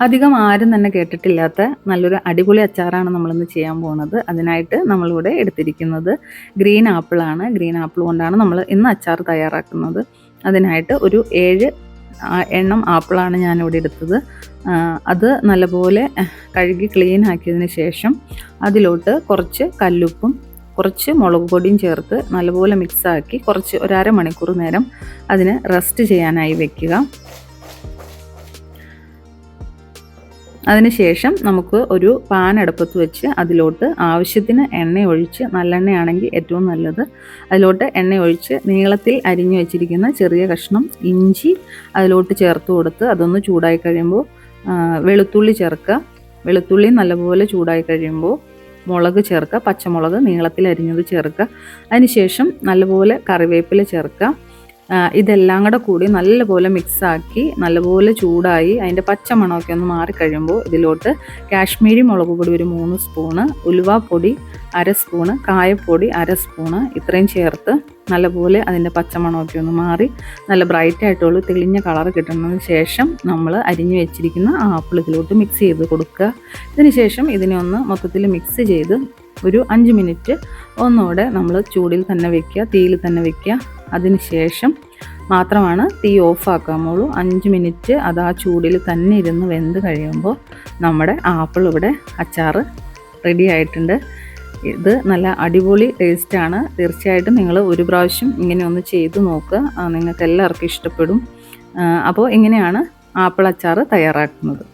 അധികം ആരും തന്നെ കേട്ടിട്ടില്ലാത്ത നല്ലൊരു അടിപൊളി അച്ചാറാണ് നമ്മളിന്ന് ചെയ്യാൻ പോകുന്നത് അതിനായിട്ട് നമ്മളിവിടെ എടുത്തിരിക്കുന്നത് ഗ്രീൻ ആപ്പിളാണ് ഗ്രീൻ ആപ്പിൾ കൊണ്ടാണ് നമ്മൾ ഇന്ന് അച്ചാർ തയ്യാറാക്കുന്നത്. അതിനായിട്ട് ഒരു ഏഴ് എണ്ണം ആപ്പിളാണ് ഞാനിവിടെ എടുത്തത്. അത് നല്ലപോലെ കഴുകി ക്ലീൻ ആക്കിയതിന് ശേഷം അതിലോട്ട് കുറച്ച് കല്ലുപ്പും കുറച്ച് മുളക് പൊടിയും ചേർത്ത് നല്ലപോലെ മിക്സാക്കി കുറച്ച് ഒരര മണിക്കൂർ നേരം അതിന് റെസ്റ്റ് ചെയ്യാനായി വെക്കുക. അതിനുശേഷം നമുക്ക് ഒരു പാൻ അടുപ്പത്ത് വെച്ച് അതിലോട്ട് ആവശ്യത്തിന് എണ്ണ ഒഴിച്ച് നല്ലെണ്ണയാണെങ്കിൽ ഏറ്റവും നല്ലത്. അതിലോട്ട് എണ്ണ ഒഴിച്ച് നീളത്തിൽ അരിഞ്ഞു വെച്ചിരിക്കുന്ന ചെറിയ കഷ്ണം ഇഞ്ചി അതിലോട്ട് ചേർത്ത് കൊടുത്ത് അതൊന്ന് ചൂടായി കഴിയുമ്പോൾ വെളുത്തുള്ളി ചേർക്കുക. വെളുത്തുള്ളി നല്ലപോലെ ചൂടായി കഴിയുമ്പോൾ മുളക് ചേർക്കുക. പച്ചമുളക് നീളത്തിൽ അരിഞ്ഞത് ചേർക്കുക. അതിനുശേഷം നല്ലപോലെ കറിവേപ്പില ചേർക്കുക. ഇതെല്ലാം കൂടെ കൂടി നല്ലപോലെ മിക്സാക്കി നല്ലപോലെ ചൂടായി അതിന്റെ പച്ചമണമൊക്കെ ഒന്ന് മാറിക്കഴിയുമ്പോൾ ഇതിലോട്ട് കാശ്മീരി മുളക് പൊടി ഒരു മൂന്ന് സ്പൂണ് ഉലുവാപ്പൊടി അര സ്പൂണ് കായപ്പൊടി അര സ്പൂണ് ഇത്രയും ചേർത്ത് നല്ലപോലെ അതിന്റെ പച്ചമണമൊക്കെ ഒന്ന് മാറി നല്ല ബ്രൈറ്റ് ആയിട്ടുള്ള തെളിഞ്ഞ കളർ കിട്ടുന്നതിന് ശേഷം നമ്മൾ അരിഞ്ഞു വെച്ചിരിക്കുന്ന ആപ്പിൾ ഇതിലോട്ട് മിക്സ് ചെയ്ത് കൊടുക്കുക. ഇതിന് ശേഷം ഇതിനെ ഒന്ന് മൊത്തത്തിൽ മിക്സ് ചെയ്ത് ഒരു അഞ്ച് മിനിറ്റ് ഒന്നുകൂടെ നമ്മൾ ചൂടിൽ തന്നെ വെക്കുക തീയിൽ തന്നെ വെക്കുക. അതിന് ശേഷം മാത്രമാണ് തീ ഓഫ് ഓഫാക്കാമുള്ളൂ അഞ്ച് മിനിറ്റ് അത് ആ ചൂടിൽ തന്നെ ഇരുന്ന് വെന്ത് കഴിയുമ്പോൾ നമ്മുടെ ആപ്പിൾ ഇവിടെ അച്ചാർ റെഡി ആയിട്ടുണ്ട്. ഇത് നല്ല അടിപൊളി ടേസ്റ്റാണ് തീർച്ചയായിട്ടും നിങ്ങൾ ഒരു പ്രാവശ്യം ഇങ്ങനെ ഒന്ന് ചെയ്ത് നോക്കുക. നിങ്ങൾക്ക് എല്ലാവർക്കും ഇഷ്ടപ്പെടും. അപ്പോൾ ഇങ്ങനെയാണ് ആപ്പിൾ അച്ചാർ തയ്യാറാക്കുന്നത്.